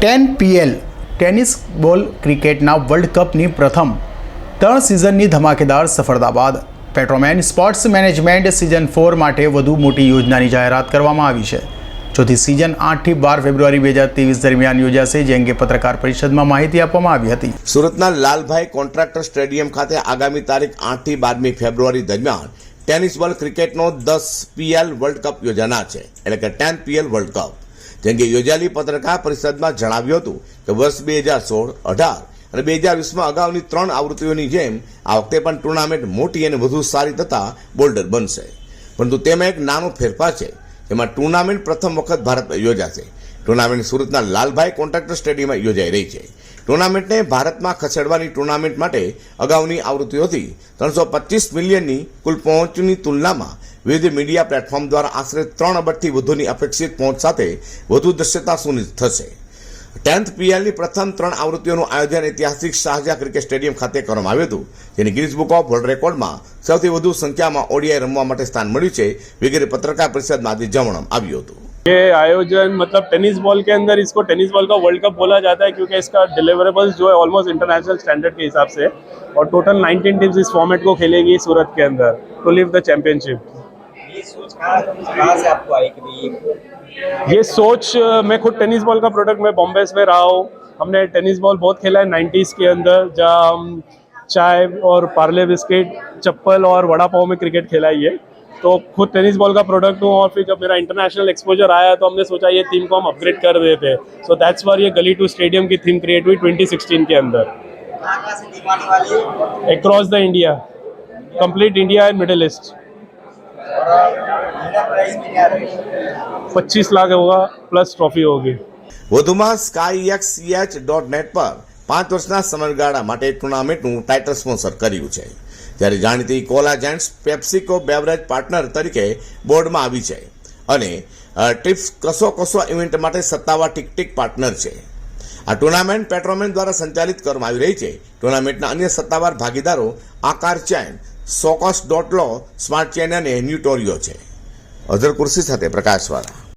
Ten PL tennis બોલ ક્રિકેટના world કપની પ્રથમ ત્રણ સિઝનની ધમાકેદાર સફળતા બાદ Petroman sports management season four માટે વધુ મોટી યોજનાની જાહેરાત કરવામાં આવી છે. ચોથી સિઝન આઠથી બાર ફેબ્રુઆરી બે હજાર ત્રેવીસ દરમિયાન યોજાશે જે અંગે પત્રકાર પરિષદમાં માહિતી આપવામાં આવી હતી. સુરતના લાલભાઈ કોન્ટ્રાક્ટર સ્ટેડિયમ ખાતે આગામી તારીખ આઠથી બારમી ફેબ્રુઆરી દરમિયાન ટેનિસ બોલ ક્રિકેટનો દસ પીએલ વર્લ્ડ કપ યોજાનાર છે. એટલે કે ટેન પીએલ વર્લ્ડ કપ જેમ કે યોજાયેલી પત્રકાર પરિષદમાં જણાવ્યું હતું કે વર્ષ બે હજાર સોળ, અઢાર અને બે હજાર વીસમાં અગાઉની ત્રણ આવૃત્તિઓની જેમ આ વખતે પણ ટુર્નામેન્ટ મોટી અને વધુ સારી થતા બોલ્ડર બનશે. પરંતુ તેમાં એક નાનો ફેરફાર છે. જેમાં ટુર્નામેન્ટ પ્રથમ વખત ભારતમાં યોજાશે. ટુર્નામેન્ટ સુરતના લાલભાઈ કોન્ટ્રાક્ટર સ્ટેડિયમમાં યોજાઈ રહી છે. ટુર્નામેન્ટને ભારતમાં ખસેડવાની ટુર્નામેન્ટ માટે અગાઉની આવૃત્તિઓથી ત્રણસો પચીસ મિલિયનની કુલ પહોંચની તુલનામાં વિવિધ મીડિયા પ્લેટફોર્મ દ્વારા આશરે ત્રણ અબજથી વધુની અપેક્ષિત પહોંચ સાથે વધુ દૃશ્યતા સુનિશ્ચિત થશે. ટેન્થ પીએલની પ્રથમ ત્રણ આવૃત્તિઓનું આયોજન ઐતિહાસિક શાહજહાં ક્રિકેટ સ્ટેડિયમ ખાતે કરવામાં આવ્યું હતું જેની ગિનિસ બુક ઓફ વર્લ્ડ રેકોર્ડમાં સૌથી વધુ સંખ્યામાં ઓડીઆઈ રમવા માટે સ્થાન મળ્યું છે વગેરે પત્રકાર પરિષદમાં આજે જણાવવામાં આવ્યું હતું ये आयोजन मतलब टेनिस बॉल के अंदर इसको टेनिस बॉल का वर्ल्ड कप बोला जाता है क्योंकि इसका डिलीवरेबल्स जो है ऑलमोस्ट इंटरनेशनल स्टैंडर्ड के हिसाब से और टोटल 19 टीम्स इस फॉर्मेट को खेलेगी सूरत के अंदर टू लिव द चैंपियनशिप ये सोच ये ये मैं खुद टेनिस बॉल का प्रोडक्ट मैं बॉम्बे में रहा हूँ। हमने टेनिस बॉल बहुत खेला है नाइन्टीज़ के अंदर जहाँ हम चाय और पार्ले बिस्किट चप्पल और वड़ा पाव में क्रिकेट खेला ही है तो खुद टेनिस बॉल का प्रोडक्ट हूँ और फिर जब मेरा इंटरनेशनल एक्सपोजर आया तो हमने सोचा ये थीम को हम अपग्रेड कर देते सो दैट्स फॉर ये गली टू स्टेडियम की थीम क्रिएट हुई 2016 के अंदर। है across the India complete India and middle east પચીસ લાખ હોગા પ્લસ ટ્રોફી હોગી વધુમાં sky X H dot net પર પાંચ વર્ષના સમયગાળા માટે ટુર્નામેન્ટનું ટાઇટલ સ્પોન્સર કર્યું છે. ત્યારે જાણીતી cola giants PepsiCo beverage partner તરીકે બોર્ડમાં આવી છે. અને ટ્રીપ્સ કસો કસો ઇવેન્ટ માટે સત્તાવાર ટીક ટીક પાર્ટનર છે. આ ટુર્નામેન્ટ પેટ્રોમેન દ્વારા સંચાલિત કરવામાં આવી રહી છે. ટુર્નામેન્ટના અન્ય સત્તાવાર ભાગીદારો આકાર ચેન સોકોસ ડોટલો સ્માર્ટ ચેન અને ન્યુટોરિયો છે. અધર કુર્સી સાથે પ્રકાશવાળા.